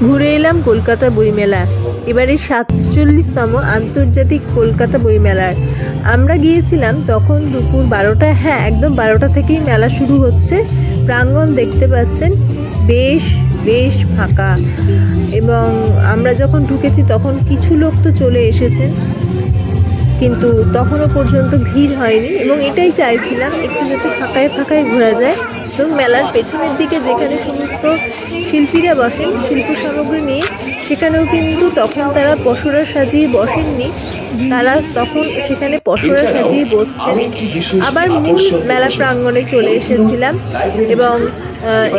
ঘুরে এলাম কলকাতা বইমেলা এবারে সাতচল্লিশতম আন্তর্জাতিক কলকাতা বইমেলার। আমরা গিয়েছিলাম তখন দুপুর বারোটা হ্যাঁ একদম বারোটা থেকেই মেলা শুরু হচ্ছে। প্রাঙ্গণ দেখতে পাচ্ছেন, বেশ বেশ ফাঁকা। এবং আমরা যখন ঢুকেছি তখন কিছু লোক তো চলে এসেছেন। কিন্তু তখনও পর্যন্ত ভিড় হয়নি এবং এটাই চাইছিলাম একটু যাতে ফাঁকায় ফাঁকায় ঘোরা যায় এবং মেলার পেছনের দিকে যেখানে সমস্ত শিল্পীরা বসেন শিল্প সামগ্রী নিয়ে সেখানেও কিন্তু তখন তারা পশুরা সাজিয়ে বসেননি। তারা তখন সেখানে পশুরা সাজিয়ে বসছেন। আবার মূল মেলা প্রাঙ্গণে চলে এসেছিলাম এবং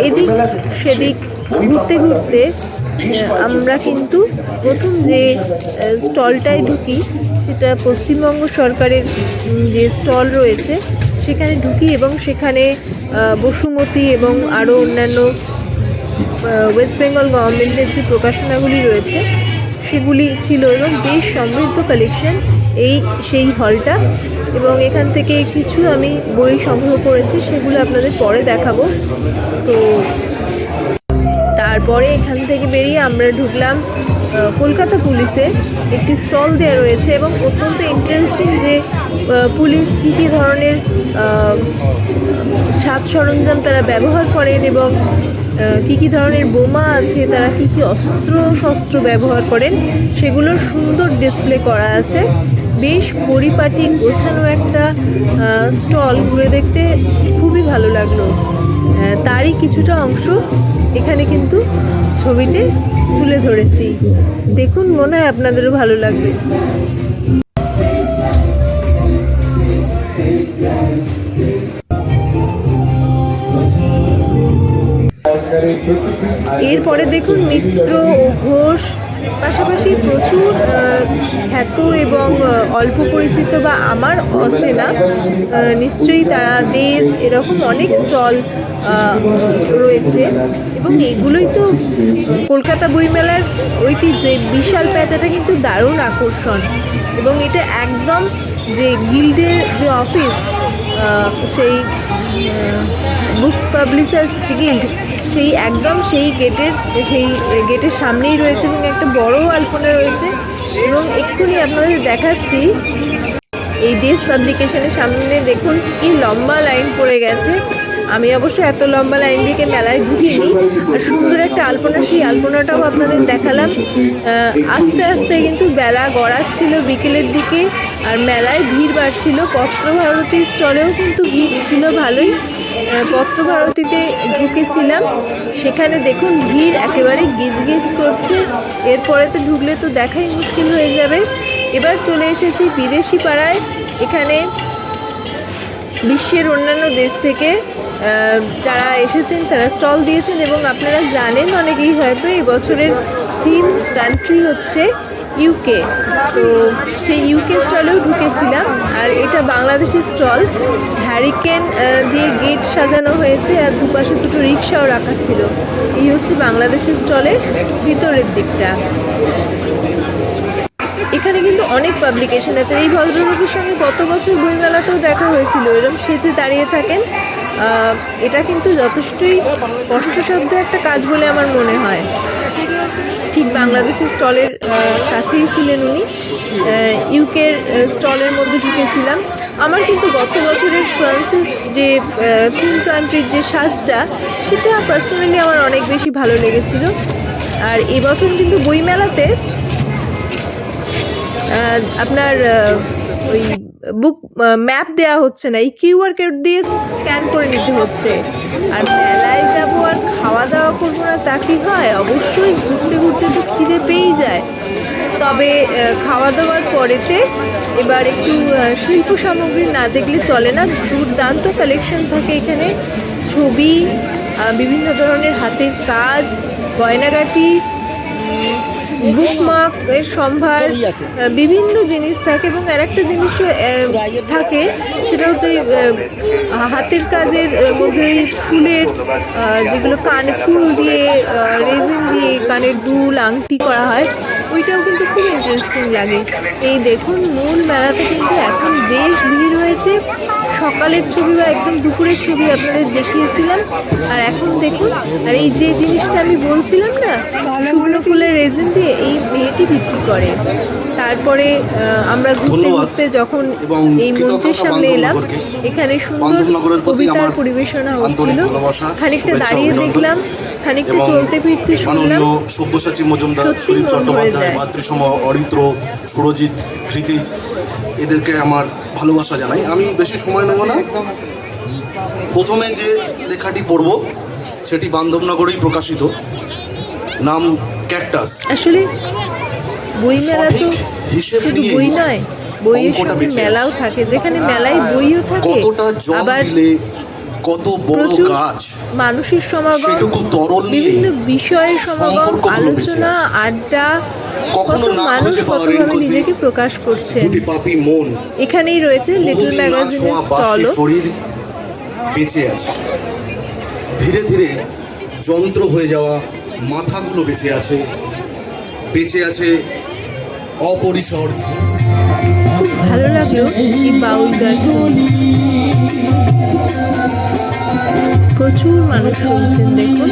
এদিক সেদিক ঘুরতে ঘুরতে আমরা কিন্তু প্রথম যে স্টলটায় ঢুকি সেটা পশ্চিমবঙ্গ সরকারের যে স্টল রয়েছে, সেখানে ঢুকি এবং সেখানে বসুমতী এবং আরও অন্যান্য ওয়েস্ট বেঙ্গল গভর্নমেন্টের যে প্রকাশনাগুলি রয়েছে, সেগুলি ছিল এবং বেশ সমৃদ্ধ কালেকশন এই সেই হলটা এবং এখান থেকে কিছু আমি বই সংগ্রহ করেছি, সেগুলো আপনাদের পরে দেখাবো। তো তারপরে এখান থেকে বেরিয়ে আমরা ঢুকলাম কলকাতা পুলিশে। একটি স্টল দেওয়া রয়েছে এবং অত্যন্ত ইন্টারেস্টিং যে পুলিশ কী কী ধরনের সাজ সরঞ্জাম তারা ব্যবহার করেন এবং কী কী ধরনের বোমা আছে, তারা কী কী অস্ত্র শস্ত্র ব্যবহার করেন, সেগুলোর সুন্দর ডিসপ্লে করা আছে। বেশ পরিপাটি, গোছানো একটা স্টল ঘুরে দেখতে খুবই ভালো লাগল। তারই কিছুটা অংশ এখানে কিন্তু ছবিতে তুলে ধরেছি। দেখুন, মনে হয় আপনাদেরও ভালো লাগবে। এরপরে দেখুন মিত্র ও ঘোষ পাশাপাশি প্রচুর খ্যাত এবং অল্প পরিচিত বা আমার অচেনা নিশ্চয়ই তারা দেশ, এরকম অনেক স্টল রয়েছে। এবং এগুলোই তো কলকাতা বইমেলার ঐতিহ্য বিশাল প্যাঁচাটা কিন্তু দারুণ আকর্ষণ। এবং এটা একদম যে গিল্ডের যে অফিস সেই বুকস পাবলিশার্স গিল্ড সেই একদম সেই গেটের সেই গেটের সামনেই রয়েছে এবং একটা বড় আলপনা রয়েছে। এবং এক্ষুনি আপনাদের দেখাচ্ছি, এই দেশ পাবলিকেশনের সামনে দেখুন কি লম্বা লাইন পড়ে গেছে। আমি অবশ্য এত লম্বা লাইন দিকে মেলায় ঢুকিনি। আর সুন্দর একটা আলপনা, সেই আলপনাটাও আপনাদের দেখালাম। আস্তে আস্তে কিন্তু বেলা গড়াচ্ছিল বিকেলের দিকে, আর মেলায় ভিড় বাড়ছিল। পত্রভারতী স্টলেও কিন্তু ভিড় ছিল ভালোই। পত্রভারতীতে ঢুকেছিলাম। সেখানে দেখুন ভিড় একেবারে গিজগিজ করছে। এরপরে তো ঢুকলে তো দেখাই মুশকিল হয়ে যাবে। এবার চলে এসেছি বিদেশি পাড়ায়। এখানে বিশ্বের অন্যান্য দেশ থেকে যারা এসেছেন, তারা স্টল দিয়েছেন এবং আপনারা জানেন অনেকেই হয়তো এই বছরের থিম কান্ট্রি হচ্ছে ইউকে তো সেই ইউকে স্টলেও ঢুকেছিলাম আর এটা বাংলাদেশের স্টল। হ্যারিকেন দিয়ে গেট সাজানো হয়েছে আর দুপাশে দুটো রিক্সাও রাখা ছিল। এই হচ্ছে বাংলাদেশের স্টলের ভিতরের দিকটা। এখানে কিন্তু অনেক পাবলিকেশন আছে। এই ভদ্রলোকের সঙ্গে গত বছর বইমেলাতেও দেখা হয়েছিল। এরকম সেজে দাঁড়িয়ে থাকেন। এটা কিন্তু যথেষ্টই কষ্টসাধ্য একটা কাজ বলে আমার মনে হয়। ঠিক বাংলাদেশের স্টলের কাছেই ছিলেন উনি। ইউকের স্টলের মধ্যে ঢুকেছিলাম। আমার কিন্তু গত বছরের ফ্রান্সিস যে থিম কান্ট্রির যে সাজটা, সেটা পার্সোনালি আমার অনেক বেশি ভালো লেগেছিল। আর এবছর কিন্তু বইমেলাতে আপনার ওই বুক ম্যাপ দেওয়া হচ্ছে না, এই কিউআর কোড দিয়ে স্ক্যান করে নিতে হচ্ছে। আর মেলায় যাব আর খাওয়া দাওয়া করব না, তা কি হয়? অবশ্যই ঘুরতে ঘুরতে তো খিদে পেয়েই যায়। তবে খাওয়া দাওয়ার পরেতে এবার একটু শিল্প সামগ্রী না দেখলে চলে না, দুর্দান্ত কালেকশন থাকে এখানে। ছবি বিভিন্ন ধরনের হাতের কাজ, গয়নাগাটি বুকমার্ক এর সম্ভার বিভিন্ন জিনিস থাকে এবং আর একটা জিনিস থাকে সেটা হচ্ছে হাতের কাজের মধ্যে ওই ফুলের যেগুলো কান ফুল দিয়ে রেজিন দিয়ে কানের দুল আংটি করা হয়। ওইটাও কিন্তু খুব ইন্টারেস্টিং লাগে। এই দেখুন মূল মেলাতে কিন্তু এখন বেশ ভিড় হয়েছে। সকালের ছবি বা একদম দুপুরের ছবি আপনাদের দেখিয়েছিলাম। আর এখন দেখুন আর এই যে জিনিসটা আমি বলছিলাম না শুকনো দিয়ে মেয়েটি বিক্রি করে। তারপরে আমরা ঘুরতে ঘুরতে যখন এই মঞ্চের সামনে এলাম এখানে সুন্দর কবিতার আমার পরিবেশনা হচ্ছিল খানিকটা দাঁড়িয়ে। দেখলাম খানিকটা চলতে ফিরতে শুনলাম। সব্যসাচী মজুমদার সুদীপ চট্টোপাধ্যায় যায়। ভাতৃসম অরিত্র সুরজিৎ কৃতি এদেরকে আমার ভালোবাসা জানাই। আমি বেশি সময় নেব না। প্রথমে যে লেখাটি পড়ব সেটি বান্ধবনগরেই প্রকাশিত। নাম ক্যাকটাস। আসলে বইমেলা তো শুধু বই নয় বইয়ের সঙ্গে মেলাও থাকে যেখানে মেলায় বইও থাকে আবার কত বড় গাছ মানুষের সমাগম বিভিন্ন বিষয়ের সমাগম আলোচনা আড্ডা কখনো মানুষ কতভাবে নিজেকে প্রকাশ করছে মন এখানেই রয়েছে লিটল ম্যাগাজিনের স্টলও বেঁচে আছে। ধীরে ধীরে যন্ত্র হয়ে যাওয়া মাথাগুলো বেঁচে আছে বেঁচে আছে অপরিসর ভালো লাগল এই বাউল গান প্রচুর মানুষ শুনছেন দেখুন।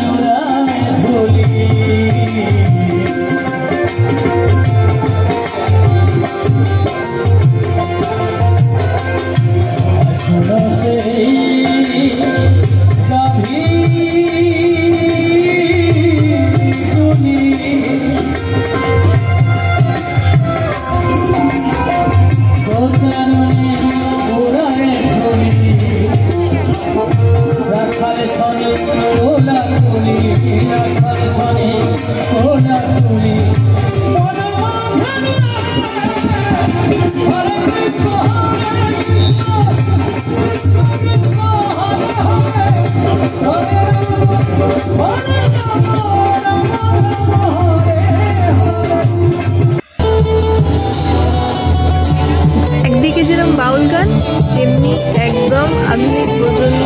একদম আধুনিক প্রজন্ম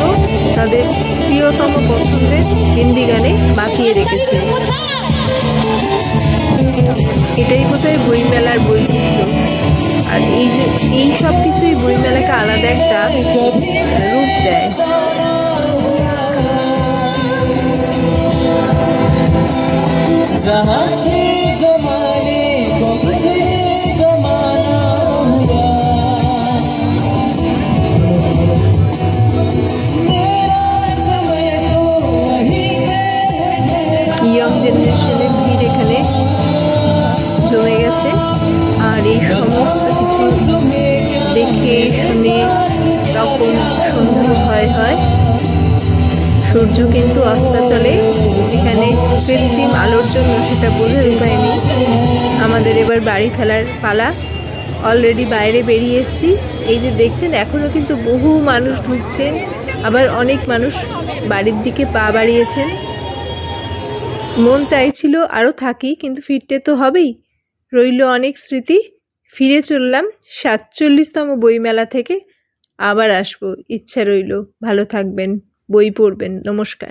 তাদের প্রিয়তম পছন্দের হিন্দি গানে বাঁচিয়ে রেখেছে। এটাই বোধহয় বইমেলার বৈশিষ্ট্য। আর এই যে, এই সব কিছুই বইমেলাকে আলাদা একটা রূপ দেয়। जहाँ সূর্য কিন্তু অস্তাচলে এখানে কৃত্রিম আলোর জন্য সেটা বোঝার উপায় নেই। আমাদের এবার বাড়ি ফেলার পালা। অলরেডি বাইরে বেরিয়ে এসেছি। এই যে দেখছেন এখনও কিন্তু বহু মানুষ ঢুকছেন। আবার অনেক মানুষ বাড়ির দিকে পা বাড়িয়েছেন। মন চাইছিল আরও থাকি, কিন্তু ফিরতে তো হবেই। রইল অনেক স্মৃতি। ফিরে চললাম সাতচল্লিশতম বইমেলা থেকে। আবার আসব। ইচ্ছা রইল। ভালো থাকবেন। বই পড়বেন নমস্কার।